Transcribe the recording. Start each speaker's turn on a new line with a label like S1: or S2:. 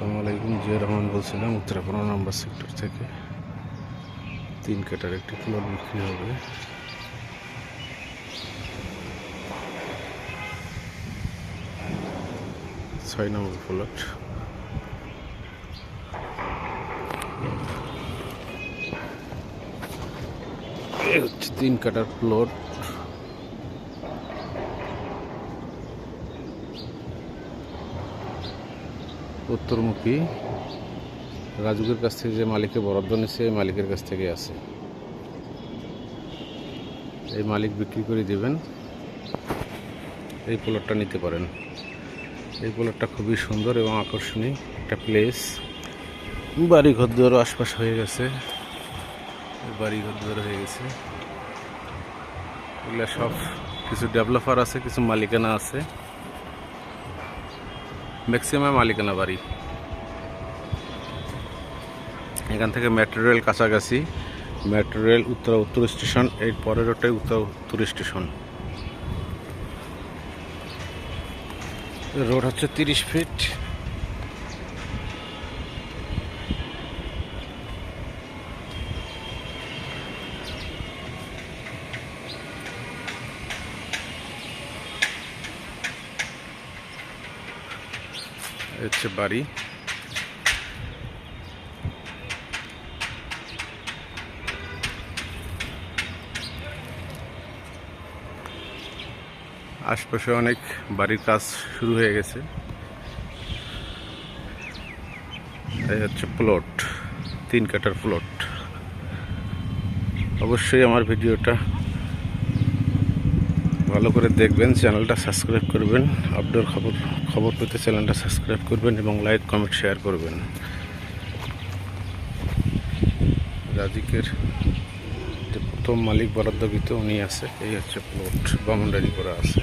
S1: আসসালামু আলাইকুম জিয়া রহমান বলছিলাম উত্তরাপড়া নাম্বার সেক্টর থেকে। তিন কাটার একটি প্লট বিক্রি হবে। ছয় নম্বর প্লট। তিন কাটার প্লট। উত্তরমুখী রাজুকের কাছ থেকে যে মালিকে বরাদ্দ নিছে এই মালিকের কাছ থেকে আছে। এই মালিক বিক্রি করে দেবেন। এই প্লটটা নিতে পারেন। এই প্লটটা খুবই সুন্দর এবং আকর্ষণীয় একটা প্লেস বাড়ি ঘর দুয়ারও আশপাশ হয়ে গেছে। বাড়ি ঘর দুয়ার হয়ে গেছে। এগুলো সব কিছু ডেভেলপার আছে, কিছু মালিকানা আছে। ম্যাক্সিমাম মালিকানা বাড়ি এখান থেকে মেট্রো রেল কাছাকাছি। মেট্রো রেল উত্তর উত্তর স্টেশনের পরের ওটাই উত্তর উত্তর স্টেশন রোড হচ্ছে তিরিশ ফিট হচ্ছে বাড়ি। আশপাশে অনেক বাড়ির কাজ শুরু হয়ে গেছে। এই হচ্ছে প্লট তিন কাটার প্লট অবশ্যই আমার ভিডিওটা ভালো করে দেখবেন, চ্যানেলটা সাবস্ক্রাইব করবেন আপডোর খবর খবর পেতে চ্যানেলটা সাবস্ক্রাইব করবেন এবং লাইক, কমেন্ট, শেয়ার করবেন। রাজিকের যে প্রথম মালিক বরাদ্দকৃত, উনি আছে, এই হচ্ছে প্লট বাউন্ডারি করা আছে।